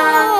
oh.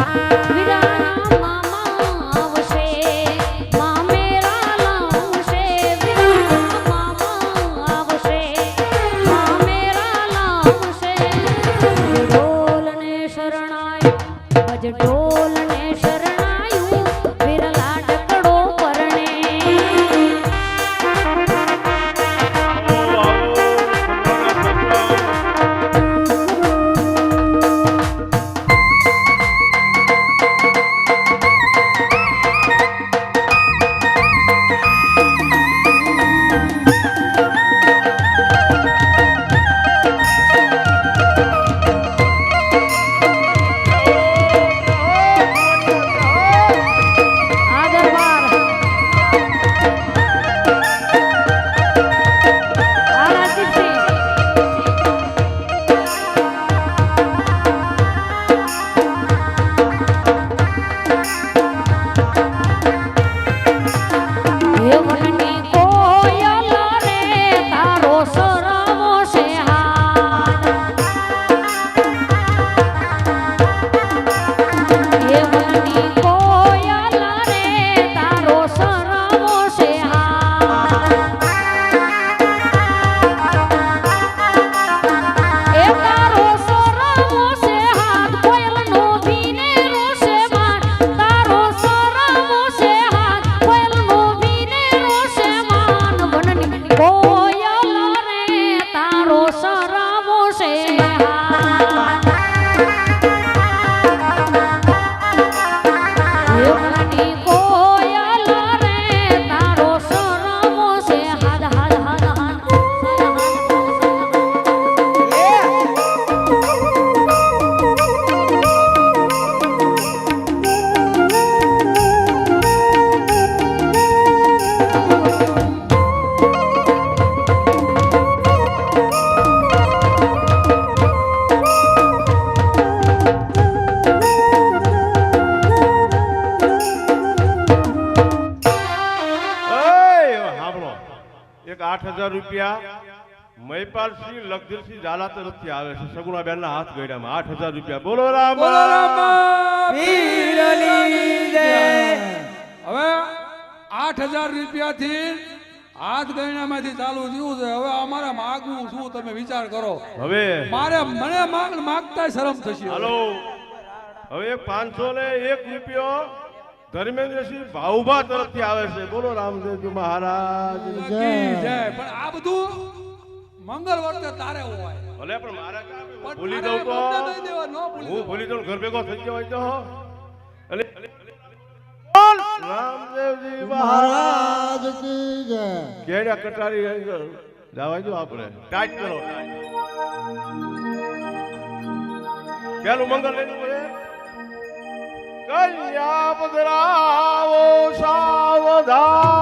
Bye. આઠ હજાર રૂપિયા મહિપાલસિંહ લગધીરસિંહ ઝાલા તરફથી આવે છે. સગુણાબેન ના હાથ ગયડામાં આઠ હજાર રૂપિયા. બોલો રામ. રામા. હવે આઠ હજાર રૂપિયાથી હાથ ગયણામાંથી ચાલુ થયું છે. હવે અમારે માગવું શું તમે વિચાર કરો. હવે મારે મને માગ માગતા શરમ થશે. હલો. હવે પાંચસો ને એક રૂપિયો ધર્મેન્દ્રસિંહ ભાઉભા તરફથી આવે છે. બોલો રામદેવજી મહારાજ. જય. પણ આ બધું મંગળ વર્તે તારે હોય. ભલે પણ મારા કામ ભૂલી દઉં તો. હું ભૂલી દઉં ઘર ભેગો થઈ ગયો હોય તો. અને રામદેવજી મહારાજ કી જય. કેડા કટારી જવાય દો આપણે. ટાઈટ કરો. પેલું મંગળ લઈને કન્યા પધરાવો સાવધાન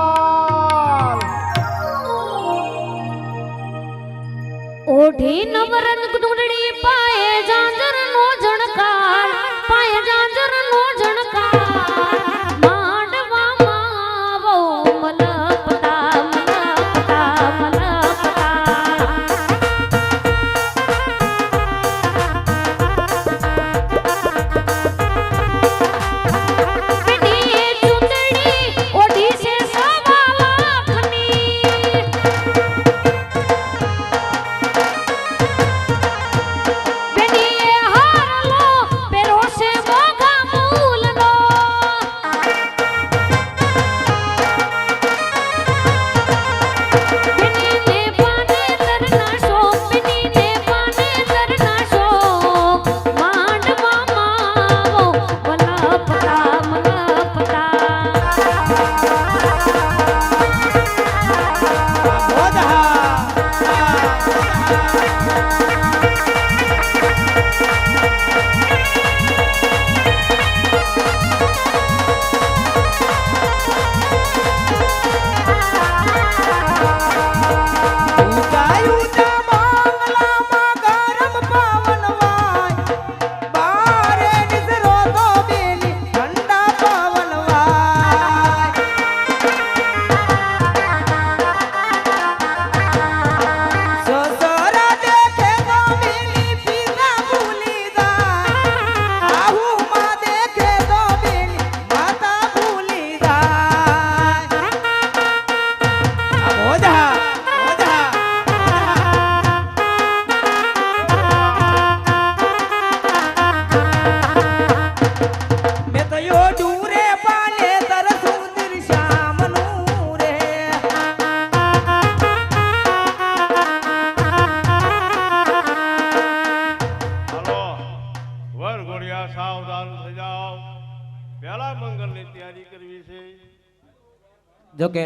જોકે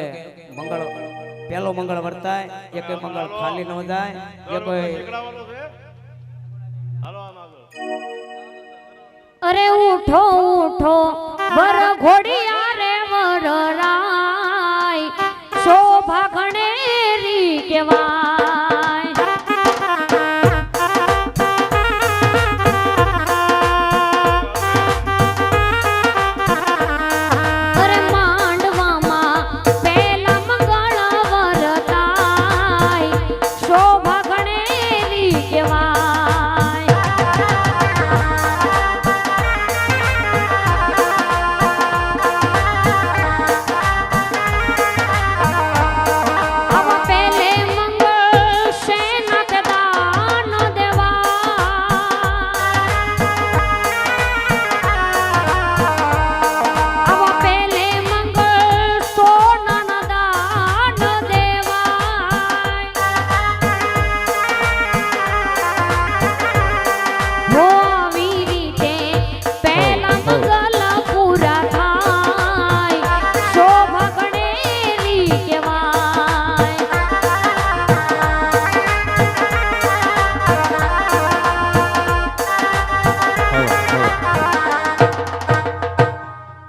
મંગળ પેલો મંગળ વર્તાય એક મંગળ ખાલી ન જાય એ કોઈ અરે ઉઠો ઉઠો વર ઘોડી